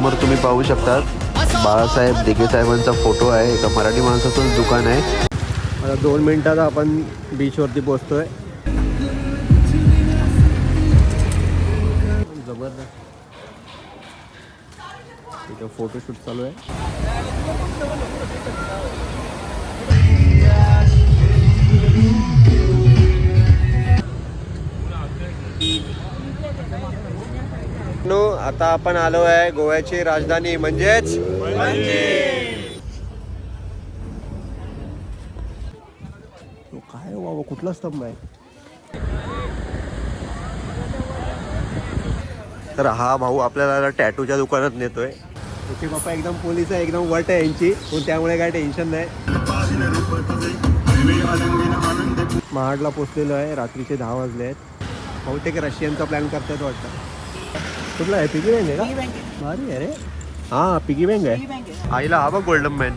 समोर तुम्ही पाहू शकता बाळासाहेब दिघे साहेबांचा फोटो आहे. एका मराठी माणसाचंच दुकान आहे. आता दोन मिनिटात आपण बीचवरती पोचतोय जबरदस्त. इथं फोटोशूट चालू आहे. नो आता आपण आलो आहे गोव्याची राजधानी म्हणजेच काय हो बाबा कुठला स्तंभ आहे? तर हा भाऊ आपल्याला टॅटूच्या दुकानात नेतोय. त्याचे पप्पा एकदम पोलीस आहे एकदम वट आहे यांची. पण त्यामुळे काय टेन्शन नाही. महाडला पोचलेलो आहे रात्रीचे दहा वाजले आहेत. बहुतेक रशियनचा प्लॅन करतात वाटतं. कुठला आहे पिगी बँक आहे का? भारी आहे रे. हां पिगी बँक आहे. आईला हा बघ गोल्डन मॅन.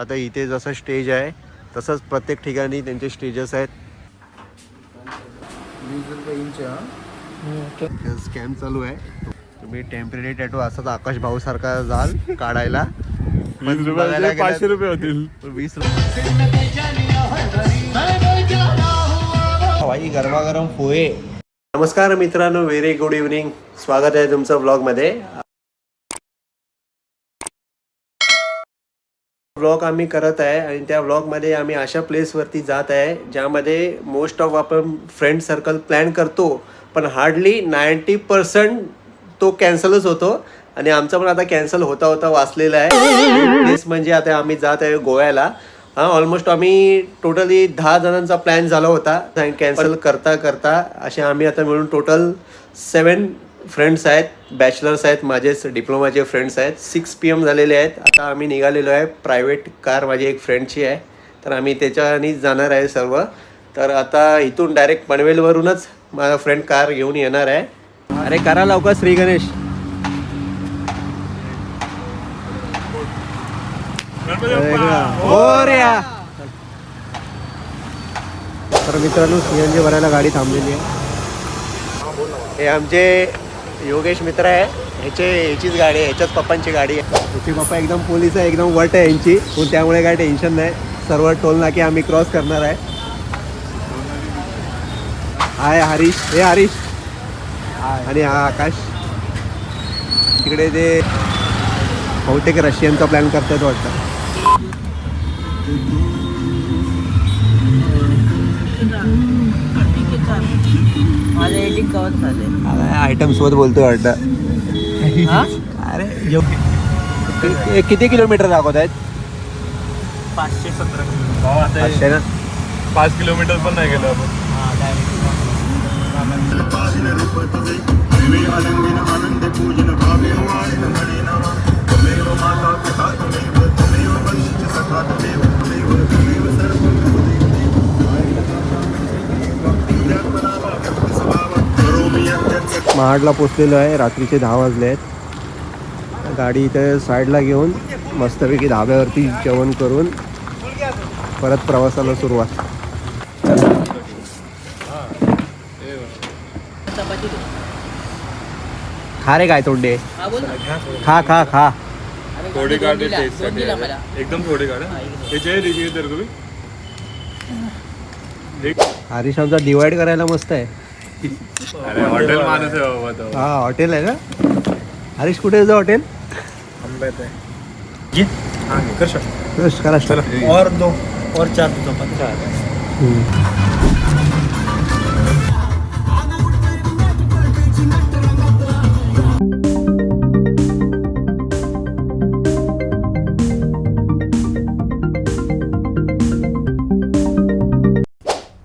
आता इथे जसं स्टेज आहे तसंच प्रत्येक ठिकाणी त्यांचे स्टेजेस आहेत. स्कॅम चालू आहे. तुम्ही टेंपररी टॅटू असाच आकाश भाऊ सारखा जाल काढायला. पाचशे रुपये होतील. वीस हवाई गरमागरम पोहे नमस्कार मित्रांनो व्हेरी गुड इव्हनिंग स्वागत आहे तुमचं ब्लॉगमध्ये ब्लॉग आम्ही करत आहे आणि त्या ब्लॉगमध्ये आम्ही अशा प्लेसवरती जात आहे ज्यामध्ये मोस्ट ऑफ आपण फ्रेंड सर्कल प्लॅन करतो पण हार्डली नाईंटी पर्सेंट तो कॅन्सलच होतो. आणि आमचा पण आता कॅन्सल होता होता वाचलेला आहे. प्लेस म्हणजे आता आम्ही जात आहे गोव्याला. हा ऑलमोस्ट आम्ही टोटली दहा जणांचा प्लॅन झाला होता. कॅन्सल करता करता असे आम्ही आता मिळून टोटल सेवन फ्रेंड्स आहेत. बॅचलर्स आहेत माझेच डिप्लोमाचे फ्रेंड्स आहेत. सिक्स पी एम झालेले आहेत. आता आम्ही निघालेलो आहे. प्रायव्हेट कार माझी एक फ्रेंडची आहे. तर आम्ही त्याच्यानेच जाणार आहे सर्व. तर आता इथून डायरेक्ट पनवेलवरूनच माझा फ्रेंड कार घेऊन येणार आहे. अरे करा लवकर श्री गणेश. तर मित्रांनो सीएनजी भरायला गाडी थांबलेली आहे. हे आमचे योगेश मित्र आहे. ह्याचे ह्याचीच गाडी आहे ह्याच्याच पप्पांची गाडी आहे. त्याचे पप्पा एकदम पोलीस आहे एकदम वट आहे यांची. पण त्यामुळे काय टेन्शन नाही. सर्व टोल नाके आम्ही क्रॉस करणार आहे. हाय हरीश. हे हरीश. आणि हा आकाश. तिकडे ते बहुतेक रशियनचा प्लॅन करतात वाटतं. माझं कवर झाले आयटम सोबत बोलतोय वाटतं अरे कि- किती किलोमीटर दाखवत आहेत पाचशे सतरा ना? पाच किलोमीटर पण नाही गेलो आपण महाडला पोचलेलो आहे. रात्रीचे दहा वाजले आहेत. गाडी इथे साईडला घेऊन मस्तपैकी धाब्यावरती जेवण करून परत प्रवासाला सुरुवात. खा रे काय तोंडे. खा खा खा. थोडी एकदम थोडी गाडी हा, इकडे. त्याचे आहे देखील तर तुम्ही. देख हरीश आमचा डिवाइड करायला मस्त आहे. अरे हॉटेल माणूस आहे बाबा तो। हा हॉटेल आहे ना? हरीश कुठे आहे हॉटेल आंब्यात आहे. ये? हाँ कर शकतो बस, करा चला. और दो और चार दो चपाती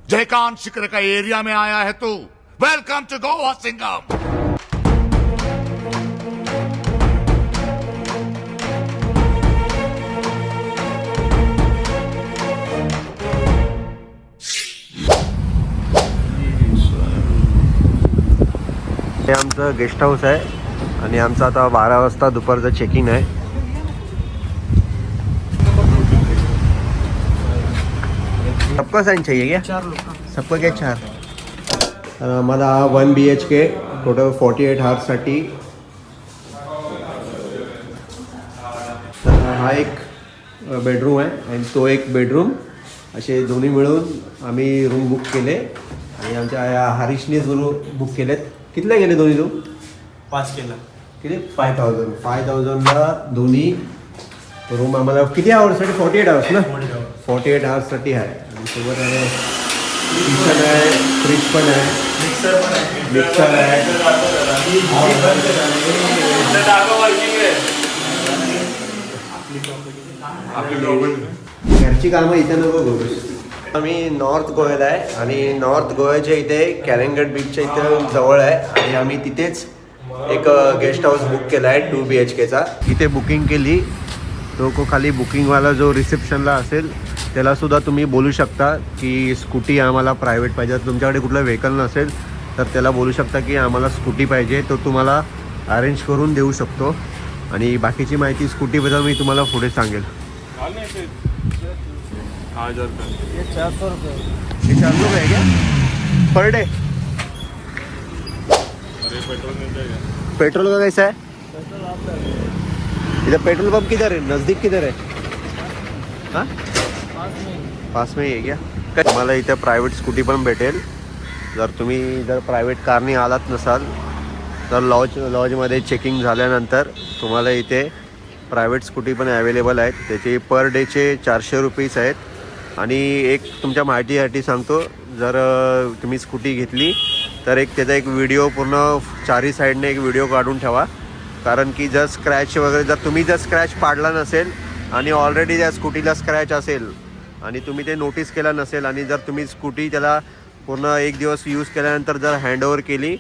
जयकांत शिखर का एरिया में आया है तू। वेलकम टू गोवा सिंगम हे आमचं गेस्ट हाऊस आहे आणि आमचं आता बारा वाजता दुपारचं चेकिंग आहे. सबका साइन चाहिए क्या? चार लोक. सबको चार? तर आम्हाला हा one B H K total forty eight हार्ससाठी हा एक बेडरूम आहे आणि तो एक बेडरूम असे दोन्ही मिळून आम्ही रूम बुक केले. आणि आमच्या या हरीशनेच रूम बुक केलेत. कितीला गेले दोन्ही रूम पाच केला. किती? फाय थाउजंड फाय थाउजंडला दोन्ही रूम आम्हाला किती आवर्ससाठी फॉर्टी एट आवर्स ना? फॉर्टी एट आवर्ससाठी आहे. आणि सोबत आहे किचन आहे फ्रीज पण आहे. मिक्सर आहे. घरची कामं इथे नको करू. आम्ही नॉर्थ गोव्याला आहे आणि नॉर्थ गोव्याच्या इथे कॅरेंगड बीचच्या इथे जवळ आहे आणि आम्ही तिथेच एक गेस्ट हाऊस बुक केला आहे टू बी एच केचा इथे बुकिंग केली. तो को खाली बुकिंगवाला जो रिसेप्शनला असेल त्याला सुद्धा तुम्ही बोलू शकता की स्कूटी आम्हाला प्रायव्हेट पाहिजे. तुमच्याकडे कुठलं व्हेकल नसेल तर त्याला बोलू शकता की आम्हाला स्कूटी पाहिजे. तो तुम्हाला अरेंज करून देऊ शकतो. आणि बाकीची माहिती स्कूटीबद्दल मी तुम्हाला पुढे सांगेल. रुपये. है क्या पर डे पेट्रोल का कैसा है? इधर पेट्रोल पंप किधर है? नज़दीक किधर है? हाँ? पास में आहे क्या? तुम्हाला इथे प्रायव्हेट स्कूटी पण भेटेल. जर तुम्ही जर प्रायव्हेट कारने आलात नसाल तर लॉज लॉजमध्ये चेकिंग झाल्यानंतर तुम्हाला इथे प्रायव्हेट स्कूटी पण अवेलेबल आहेत. त्याचे पर डेचे चारशे रुपीज आहेत. आणि एक तुमच्या माहितीसाठी सांगतो जर तुम्ही स्कूटी घेतली तर एक त्याचा एक व्हिडिओ पूर्ण चारही साईडने एक व्हिडिओ काढून ठेवा. कारण की जर स्क्रॅच वगैरे जर तुम्ही जर स्क्रॅच पाडला नसेल आणि ऑलरेडी त्या स्कूटीला स्क्रॅच असेल आणि तुम्ही ते नोटीस केलं नसेल आणि जर तुम्ही स्कूटी त्याला पूर्ण एक दिवस यूज केल्यानंतर जर हँडओव्हर केली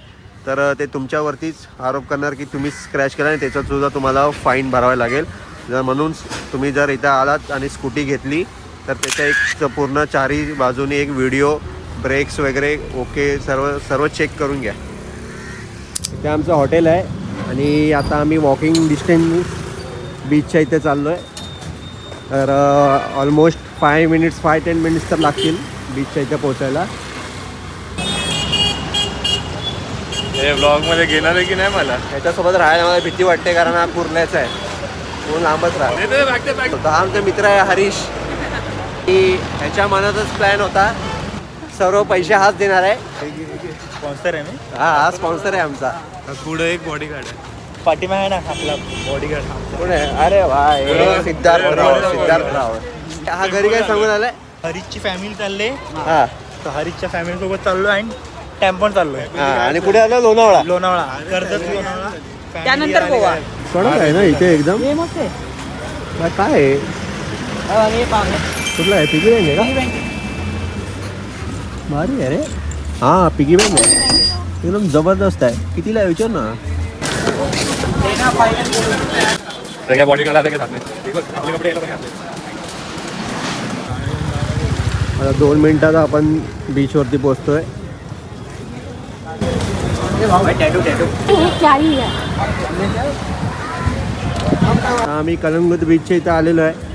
तर ते तुमच्यावरतीच आरोप करणार की तुम्ही स्क्रॅच केला आणि त्याच्यातसुद्धा तुम्हाला फाईन भरावा लागेल. जर म्हणून तुम्ही जर इथं आलात आणि स्कूटी घेतली तर त्याच्या एक पूर्ण चारही बाजूने एक व्हिडिओ ब्रेक्स वगैरे ओके सर्व सर्व चेक करून घ्या. इथे आमचं हॉटेल आहे आणि आता आम्ही वॉकिंग डिस्टन्स बीचच्या इथे चाललो आहे तर almost five minutes five ten minutes तर लागतील बीचच्या इथे पोचायला हे ब्लॉगमध्ये घेणार आहे की नाही मला? याच्यासोबत राहायला मला भीती वाटते कारण हा कुर्ल्याचा आहे. तो लांबच राहा तर हा आमचा मित्र आहे हरीश. की ह्याच्या मनातच प्लॅन होता. सर्व पैसे हाच देणार आहे. स्पॉन्सर आहे मी. हा हा स्पॉन्सर आहे आमचा. पुढे एक बॉडी गार्ड आहे. पाठीमा आहे ना आपला बॉडी गार्ड कोण आहे? अरे वा सिद्धार्थ राव सिद्धार्थ राव हा घरी काय सांगून आलाय? हरीशची फॅमिली चालले. हा. तर हरीशच्या फॅमिली सोबत चाललो आणि टेम्पन चाललोय. हा आणि पुढे आलं? लोणावळा? लोणावळा. कर्जत लोणावळा. त्यानंतर गोवा. कडक आहे ना इथे एकदम? काय- आहे. कुठला आहे? पिगी बँक आहे का? ही. भारी आहे रे. हा पिगी बँक आहे. एकदम जबरदस्त आहे. कितीला आहे विचार ना. बॉडी गार्ड आले का साथ में? ठीक आहे, आपले कपडे यायला पाहिजे. आता दोन मिनिटात आपण बीचवरती पोहोचतोय. आहे आम्ही कलंगूत बीचच्या इथं आलेलो आहे.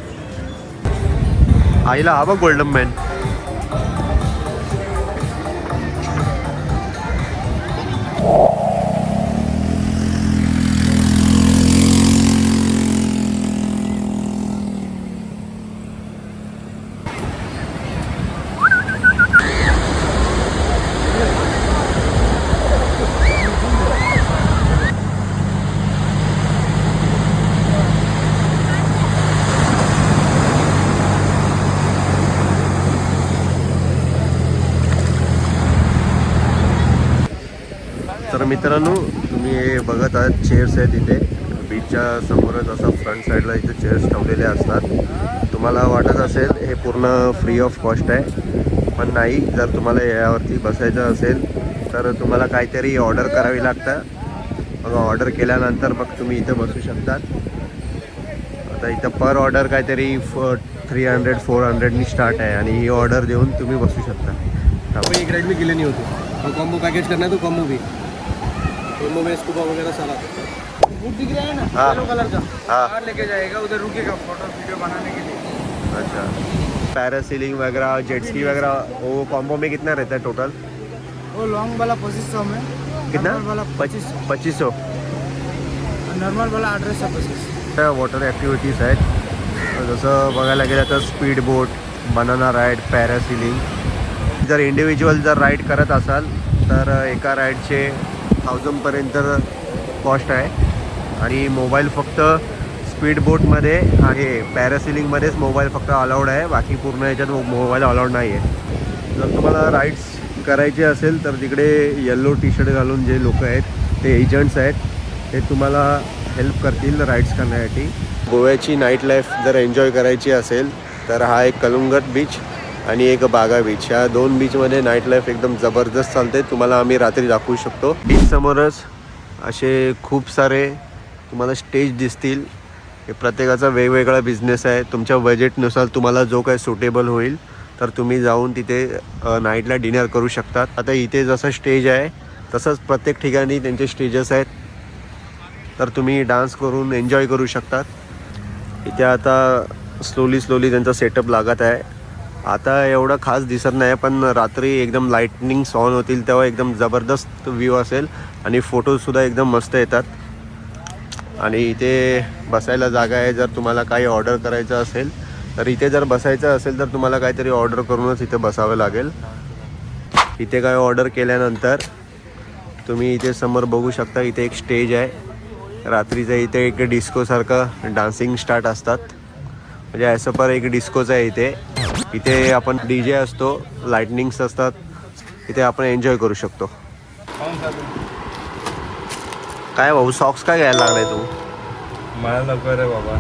आईला हवा गोल्डन मॅन बीच आहे तिथे. इथे बीचच्या समोरच असं फ्रंट साईडला इथे चेअर्स ठेवलेले असतात. तुम्हाला वाटत असेल हे पूर्ण फ्री ऑफ कॉस्ट आहे. पण नाही जर तुम्हाला यावरती बसायचं असेल तर तुम्हाला काहीतरी ऑर्डर करावी लागतं. मग ऑर्डर केल्यानंतर मग तुम्ही इथं बसू शकतात. आता इथं पर ऑर्डर काहीतरी फ थ्री हंड्रेड फोर हंड्रेडनी स्टार्ट आहे आणि ही ऑर्डर देऊन तुम्ही बसू शकता. एक राइड मी गेले नाही होते। कॉम्बो पॅकेज करणार तो कॉम्बो बी कॉम्बो में स्कूबा वगैरे सारा। दिख रहा है ना हाँ। येलो कलर का। हाँ। लेके जाएगा उधर रुकेगा फोटो वीडियो बनाने के लिए। अच्छा। पैरासीलिंग वगैरह जेट स्की वगैरह वो कॉम्बो में कितना रहता है टोटल वो लॉन्ग वाला पच्चीस सौ में। कितना? नॉर्मल वाला पच्चीस पच्चीस सौ। नॉर्मल वाला अठारह सौ। पच्चीस वॉटर ॲक्टिव्हिटीज आहेत जसं बघायला गेलं तर speed boat banana ride parasailing जर इंडिव्हिज्युअल जर राईड करत असाल तर एका राईडचे थाउजंडपर्यंत कॉस्ट आहे. आणि मोबाईल फक्त स्पीड बोटमध्ये आहे पॅरासिलिंगमध्येच मोबाईल फक्त अलाउड आहे. बाकी पूर्ण याच्यात मोबाईल अलाउड नाही आहे. जर तुम्हाला राईड्स करायचे असेल तर तिकडे येल्लो टी शर्ट घालून जे लोक आहेत ते एजंट्स आहेत ते तुम्हाला हेल्प करतील राईड्स करण्यासाठी. गोव्याची नाईट लाईफ जर एन्जॉय करायची असेल तर हा एक कलुंगट बीच आणि एक बागा बीच ह्या दोन बीचमध्ये नाईट लाईफ एकदम जबरदस्त चालते. तुम्हाला आम्ही रात्री दाखवू शकतो. बीच समोरच असे खूप सारे तुम्हाला स्टेज दिसतील. हे प्रत्येकाचा वेगवेगळा बिझनेस आहे. तुमच्या बजेटनुसार तुम्हाला जो काय सुटेबल होईल तर तुम्ही जाऊन तिथे नाईटला डिनर करू शकतात. आता इथे जसं स्टेज आहे तसंच प्रत्येक ठिकाणी त्यांचे स्टेजेस आहेत. तर तुम्ही डान्स करून एन्जॉय करू शकतात. इथे आता स्लोली स्लोली त्यांचा सेटअप लागत आहे. आता एवढं खास दिसत नाही पण रात्री एकदम लाईटनिंग ऑन होतील तेव्हा एकदम जबरदस्त व्ह्यू असेल. आणि फोटोजसुद्धा एकदम मस्त येतात. आणि इथे बसायला जागा आहे. जर तुम्हाला काही ऑर्डर करायचं असेल तर इथे जर बसायचं असेल तर तुम्हाला काहीतरी ऑर्डर करूनच इथे बसावं लागेल. इथे काय ऑर्डर केल्यानंतर तुम्ही इथे समोर बघू शकता इथे एक स्टेज आहे. रात्रीचं इथे एक डिस्कोसारखं डान्सिंग स्टार्ट असतात. म्हणजे असं पर एक डिस्कोच आहे इथे. इथे आपण डी जे असतो लाईटनिंग्स असतात. इथे आपण एन्जॉय करू शकतो. काय भाऊ सॉक्स काय घ्यायला लागलाय तू? मला नको रे बाबा.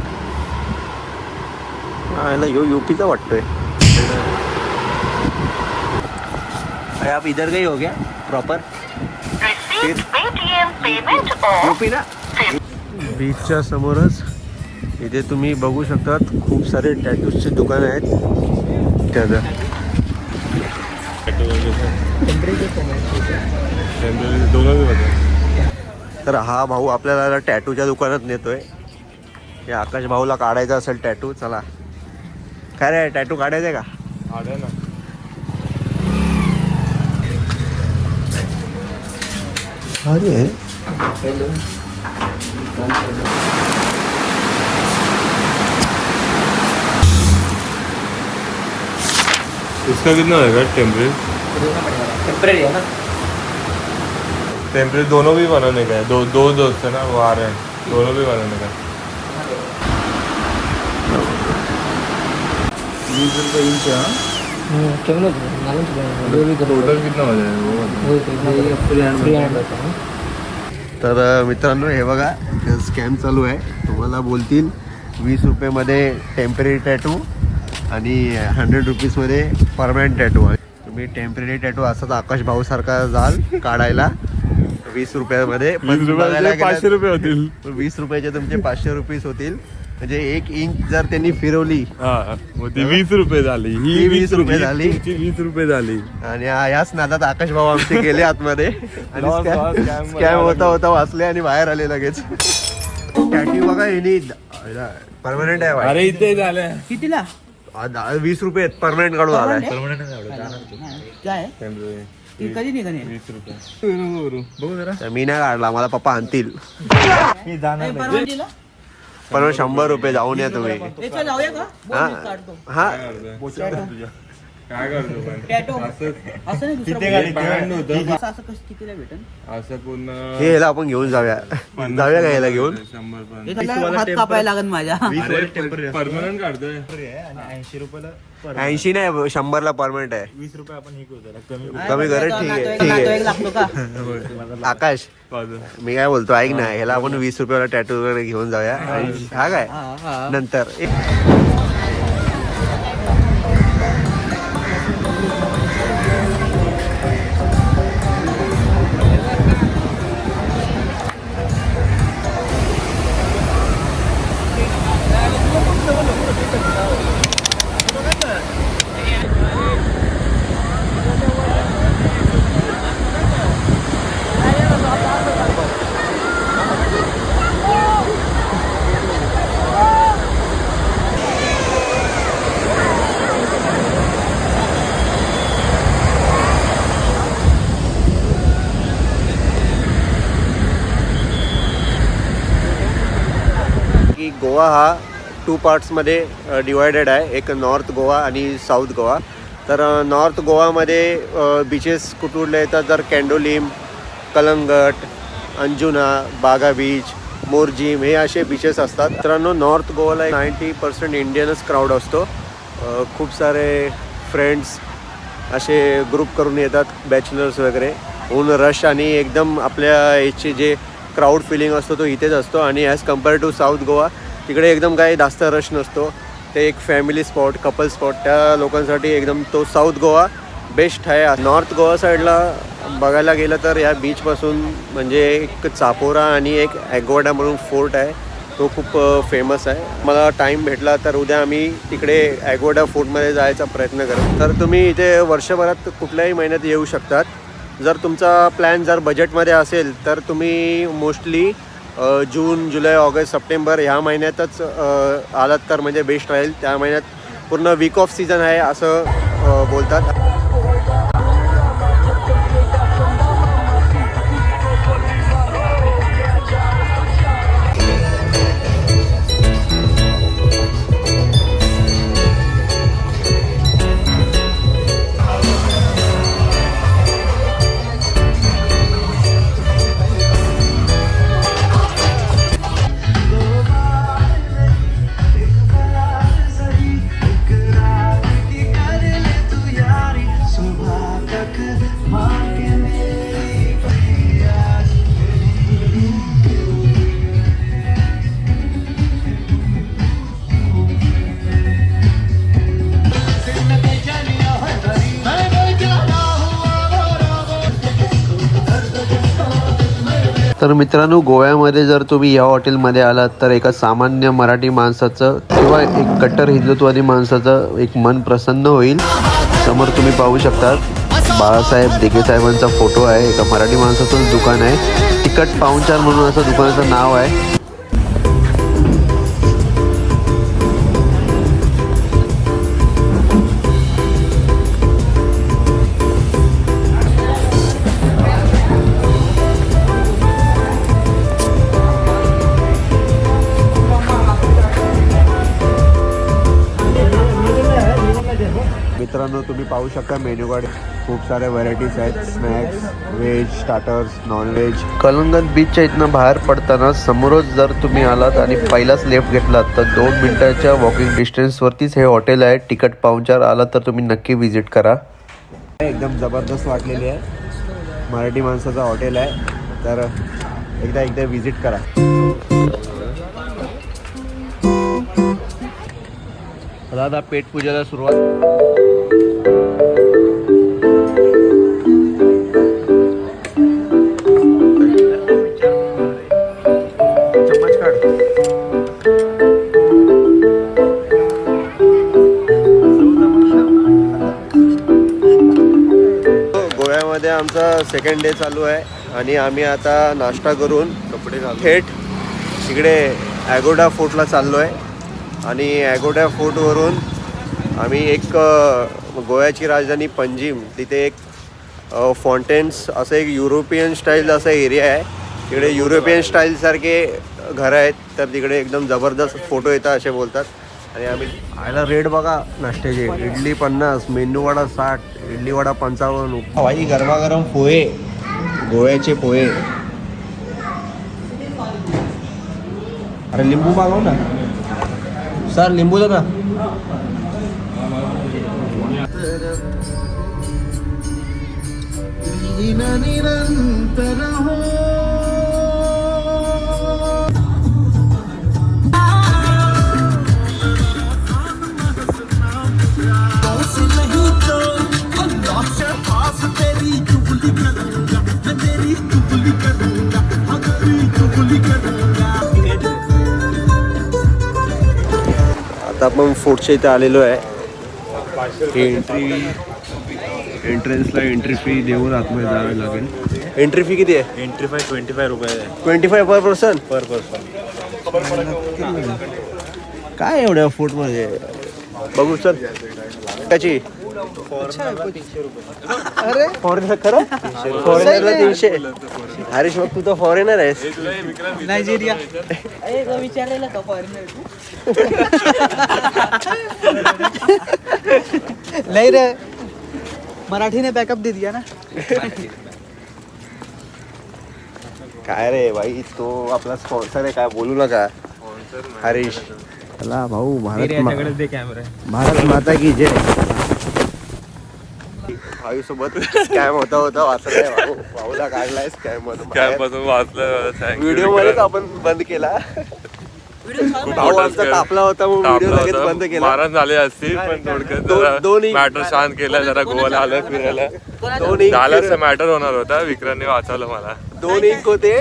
हा, याला यो यूपीचा वाटतोय. अरे आप इधर गए हो गया प्रॉपर यूपी ना? बीचच्या समोरच इथे तुम्ही बघू शकतात खूप सारे टॅटूजचे दुकान आहेत. त्याचं तर हा भाऊ आपल्याला टॅटूच्या दुकानात नेतोय. हे आकाश भाऊला काढायचा असेल टॅटू चला. काय रे टॅटू काढायचा आहे का ना. अरे. इसका कितना होगा टेम्परेचर टेम्परेरी है ना? टेम्परेचर दोनों भी बनाने का है। दो दो दोस्त है ना वो आ रहे हैं दोनों भी बनाने का है। वीस रुपये इंच टोटल कितना हो जाएगा वो बता। तर मित्रांनो हे बघा स्कॅम चालू आहे. तुम्हाला बोलतील वीस रुपयेमध्ये टेंपररी टॅटू आणि हंड्रेड रुपीजमध्ये परमनंट टॅटू. तुम्ही टेंपररी टॅटू असंच आकाश भाऊसारखा जाल काढायला. वीस रुपयामध्ये पण वीस बघायला रुपयाचे गेलं पाचशे रुपये होतील. वीस रुपयाचे तुमचे पाचशे रुपीज होतील. म्हणजे एक इंच जर त्यांनी फिरवली हा मग ती वीस रुपये झाली. ही वीस रुपये रुपये झाली. वीस रुपये झाली. आणि याच नादात आकाश भाऊ आमचे गेले आतमध्ये. आणि Loss, loss, scam स्कॅम होता होता वाचले आणि बाहेर आले लगेच. टॅटू बघा हिनी परमनंट आहे. अरे इथे झालं. कितीला? आ- दहा- वीस रुपये परमनंट काढून आलाय. काय ती कधी निघाली? वीस रुपये. बघू जरा तर मी नाही काढला मला पप्पा आणतील. मी जाणार परवानगीला? पण शंभर रुपये जाऊन या तुम्ही. याच्या जाऊया का? बोल, हा. मी काढतो. हा. तुझ्या. काय करतो पण? टॅटो असं असं नाही दुसरं गाडी बोल. पॅन्ट होतं? असं असं कसं कितीला भेटेल असं पूर्ण हे याला आपण घेऊन जाऊया. जाऊया का याला घेऊन? शंभर पण. त्याला हात कापायला लागेल माझ्या. परमनंट काढतोय? ऐंशी नाही शंभरला परमनंट आहे. वीस रुपये आपण हे करू कमी कमी करत ठीक आहे ठीक आहे. लागतो का आकाश मी काय बोलतो ऐक ना ह्याला आपण वीस रुपयाला टॅटू वगैरे घेऊन जाऊया. आणि हा काय? हा, हा. नंतर. एक- टू पार्ट्समध्ये डिवायडेड आहे. एक नॉर्थ गोवा आणि साऊथ गोवा. तर नॉर्थ गोवामध्ये बीचेस कुठले येतात? तर कॅन्डोलिम कलंगट अंजुना बागा बीच मोरजिम हे असे बीचेस असतात. मित्रांनो नॉर्थ गोवाला नाईंटी पर्सेंट इंडियनच क्राऊड असतो. खूप सारे फ्रेंड्स असे ग्रुप करून येतात बॅचलर्स वगैरे. ऊन रश आणि एकदम आपल्या याचे जे क्राऊड फिलिंग असतो तो इथेच असतो. आणि as compare to South Goa तिकडे एकदम काही जास्त रश नसतो. ते एक फॅमिली स्पॉट कपल स्पॉट त्या लोकांसाठी एकदम तो साऊथ गोवा बेस्ट आहे. नॉर्थ गोवा साईडला बघायला गेलं तर या बीचपासून म्हणजे एक चापोरा आणि एक ॲगोडा म्हणून फोर्ट आहे. तो खूप फेमस आहे. मला टाईम भेटला तर उद्या आम्ही तिकडे ॲगोडा फोर्टमध्ये जायचा प्रयत्न करेन. तर तुम्ही इथे वर्षभरात कुठल्याही महिन्यात येऊ शकतात. जर तुमचा प्लॅन जर बजेटमध्ये असेल तर तुम्ही mostly June July August September ह्या महिन्यातच आलात तर म्हणजे बेस्ट राहील. त्या महिन्यात पूर्ण वीक ऑफ सीझन आहे असं बोलतात. तर मित्रांनो गोव्यामध्ये जर तुम्ही या हॉटेलमध्ये आलात तर एका सामान्य मराठी माणसाचं किंवा एक कट्टर हिंदुत्वादी माणसाचं एक मन प्रसन्न होईल. समोर तुम्ही पाहू शकता बाळासाहेब दिघे साहेबांचा फोटो आहे. एका मराठी माणसाचंच दुकान आहे. तिकट पाहुणचार म्हणून असं दुकानाचं नाव आहे. मित्रांनो तुम्ही पाहू शकता मेन्यू कार्ड खूप साऱ्या व्हरायटीज आहेत. Snacks veg starters non veg Calangute बीचच्या इथनं बाहेर पडताना समोरच जर तुम्ही आलात आणि पहिलाच लेफ्ट घेतलात तर दोन मिनिटाच्या वॉकिंग डिस्टन्सवरतीच हे हॉटेल आहे. तिकट पाहुणचार आला तर तुम्ही नक्की व्हिजिट करा. एकदम जबरदस्त वाटलेली आहे. मराठी माणसाचं हॉटेल आहे. तर एकदा एकदा व्हिजिट करा. दादा पेट पूजेला सुरुवात. गोव्यामध्ये आमचा सेकंड डे चालू आहे. आणि आम्ही आता नाश्ता करून कपडे थेट तिकडे ॲगोडा फोर्टला चाललो आहे आणि ॲगोडा फोर्टवरून आम्ही एक गोव्याची राजधानी पंजीम तिथे एक फॉन्टेन्स असं एक युरोपियन स्टाईल असा एरिया आहे. तिकडे युरोपियन स्टाईलसारखे घरं आहेत. तर तिकडे एकदम जबरदस्त फोटो येतात असे बोलतात. आणि आम्ही आयला रेट बघा नाश्त्याचे. इडली पन्नास मेंदू वडा साठ इडली वडा पंचावन्न भाई गरमागरम पोहे गोव्याचे पोहे. अरे लिंबू मागव ना. सर लिंबू दे ना. आता आपण फोर्टच्या इथे आलेलो आहे. एंट्री एंट्रन्सला एंट्री फी देऊन आतमध्ये जावे लागेल. एंट्री फी किती आहे? एंट्री फाय ट्वेंटी फाय रुपये आहे. Twenty five per person per person काय एवढ्या फोर्टमध्ये? बघू चल. त्याची अरे फॉरेनर खरं? फॉरेनरला तीनशे. हरीश मग तू तर फॉरेनर आहेस. नायजेरिया. विचारलेलं का फॉरेनर नहीं रे. मराठी ने बैकअप दे दिया ना. काय रे भाई तो आपला स्पॉन्सर आहे काय बोलू नका. हरीश. चला भाऊ भारत भारत माता की जय. भाऊ सोबत स्कॅम होता होता वाचलाय. भाऊ भाऊला काढलाय स्कॅमपासून वाचलं. व्हिडिओ मध्येच आपण बंद केला. भाऊ आमचा तापला होता. मग व्हिडिओ लगेच बंद केला. मारण झाले असतील पण थोडक्यात दोन- जरा दोन्ही- मॅटर शांत केला जरा गोवाला आलं फिरायला. दोन इंच झालं मॅटर होणार होता विक्रांतने वाचवलं मला. दोन इंक होते.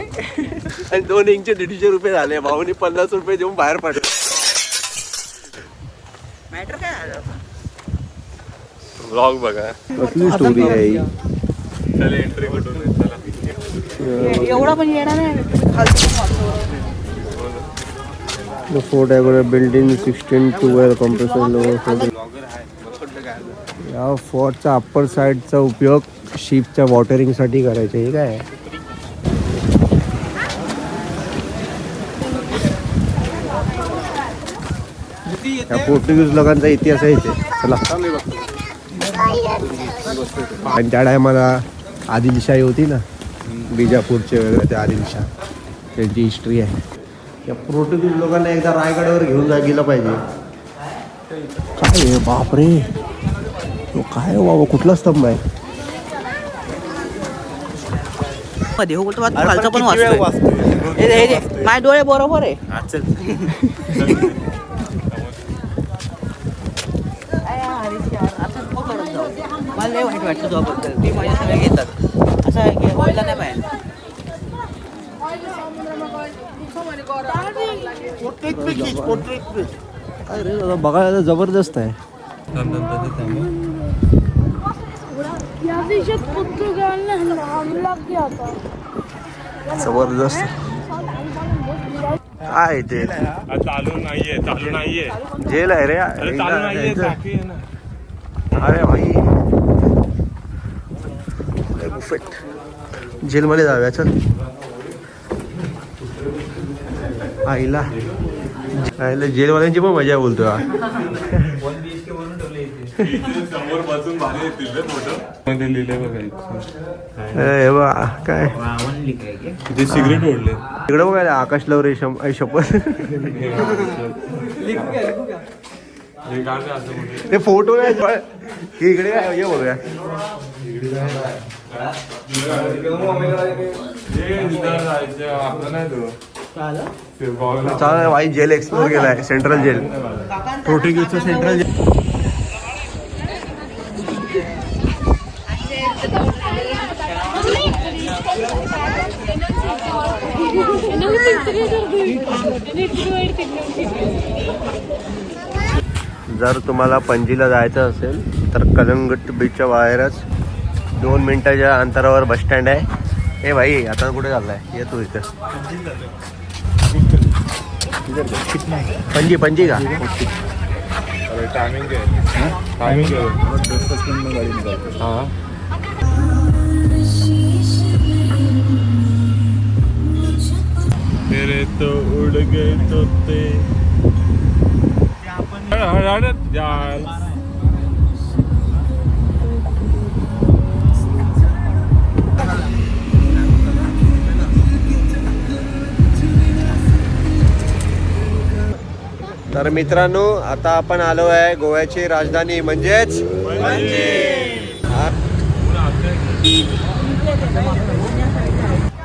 आणि दोन इंकचे दीडशे रुपये झाले. भाऊनी पन्नास रुपये देऊन बाहेर पडले. मॅटर काय आलं? ब्लॉग बघा. कसली स्टोरी आहे? ही? चला एंट्री कुठून? आहे? चला एवढा पण येणार नाही. The Fort Agora building 16 12 compressor lower या फोर्टचा अप्पर साईडचा उपयोग शिपच्या वॉटरिंगसाठी करायचा हे काय? या पोर्तुगीज लोकांचा इतिहास आहे इथे. चला. आणि त्या टायमाला आदिलशाही होती ना बिजापूरचे वगैरे ते आदिलशाह. त्यांची हिस्ट्री आहे. या पोर्तुगीज लोकांना एकदा रायगडावर घेऊन जा गेलं पाहिजे. काय आहे बापरे? तो काय हो बाबा? कुठला स्तंभ आहे? हो बोलतो बात खालचा पण माझे डोळे बरोबर आहे अरे हरीश यार, असं नको करत जाऊ. मला लय वाईट वाटतं तुझ्याबद्दल. मी माझ्या सगळे घेतात. असं आहे की व्हायला नाही पाहिजे अरे दादा बघायला जबरदस्त आहे. जबरदस्त. काय ते? चालू नाहीये चालू नाहीये. जेल आहे रे. अरे भाई. बुफेट जेलमध्ये जाऊया चल. आईला. आईला जेलवाल्यांची पण मजा बोलतो काय? सिगरेट ओढले. इकडं बघायला आकाश लवरे शम आई शपथ. ते फोटो इकडे काय बघूया. चालेल भाई जेल एक्सप्लोर केलाय सेंट्रल जेल. पोर्टुगीजचं सेंट्रल जेल. जर तुम्हाला पणजीला जायचं असेल तर कलंगट बीचच्या बाहेरच दोन मिनिटाच्या अंतरावर बस स्टँड आहे. ए भाई आता कुठे चाललाय? ये तू इथं. पणजी पणजी का? टायमिंग आहे टायमिंग तेरे तो उड़ गए तोते जाल. तर मित्रांनो आता आपण आलो आहे गोव्याची राजधानी म्हणजेच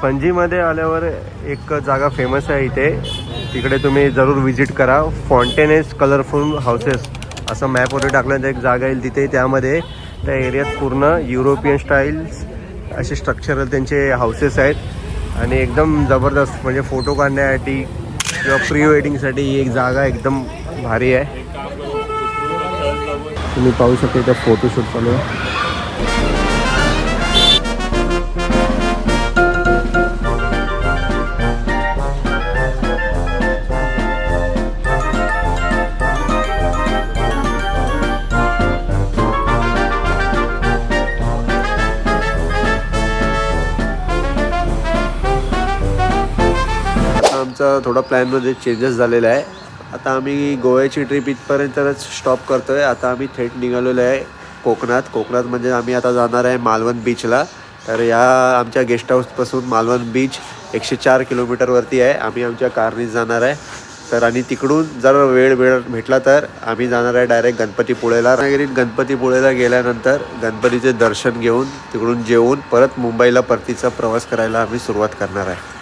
पणजीमध्ये. आल्यावर एक जागा फेमस आहे इथे. तिकडे तुम्ही जरूर विजिट करा. फॉन्टेनेस कलरफुल हाऊसेस असं मॅपवरती टाकल्यानंतर एक जागा येईल तिथे त्यामध्ये. त्या एरियात पूर्ण युरोपियन स्टाईल्स असे स्ट्रक्चरल त्यांचे हाऊसेस आहेत. आणि एकदम जबरदस्त म्हणजे फोटो काढण्यासाठी किंवा प्री वेडिंगसाठी ही एक जागा एकदम भारी आहे. तुम्ही पाहू शकता इथं फोटोशूट चालू आहे. आमचा थोडा प्लॅनमध्ये चेंजेस झालेला आहे. आता आम्ही गोव्याची ट्रिप इथपर्यंतच स्टॉप करतो आहे आता आम्ही थेट निघालेलो आहे कोकणात. कोकणात म्हणजे आम्ही आता जाणार आहे मालवण बीचला तर या आमच्या गेस्ट हाऊसपासून मालवण बीच एकशे चार किलोमीटरवरती आहे. आम्ही आमच्या कारनीच जाणार आहे. तर आणि तिकडून जर वेळ वेळ भेटला तर आम्ही जाणार आहे डायरेक्ट गणपतीपुळेला. रत्नागिरीत गणपतीपुळेला गेल्यानंतर गणपतीचे दर्शन घेऊन तिकडून जेवून परत मुंबईला परतीचा प्रवास करायला आम्ही सुरुवात करणार आहे.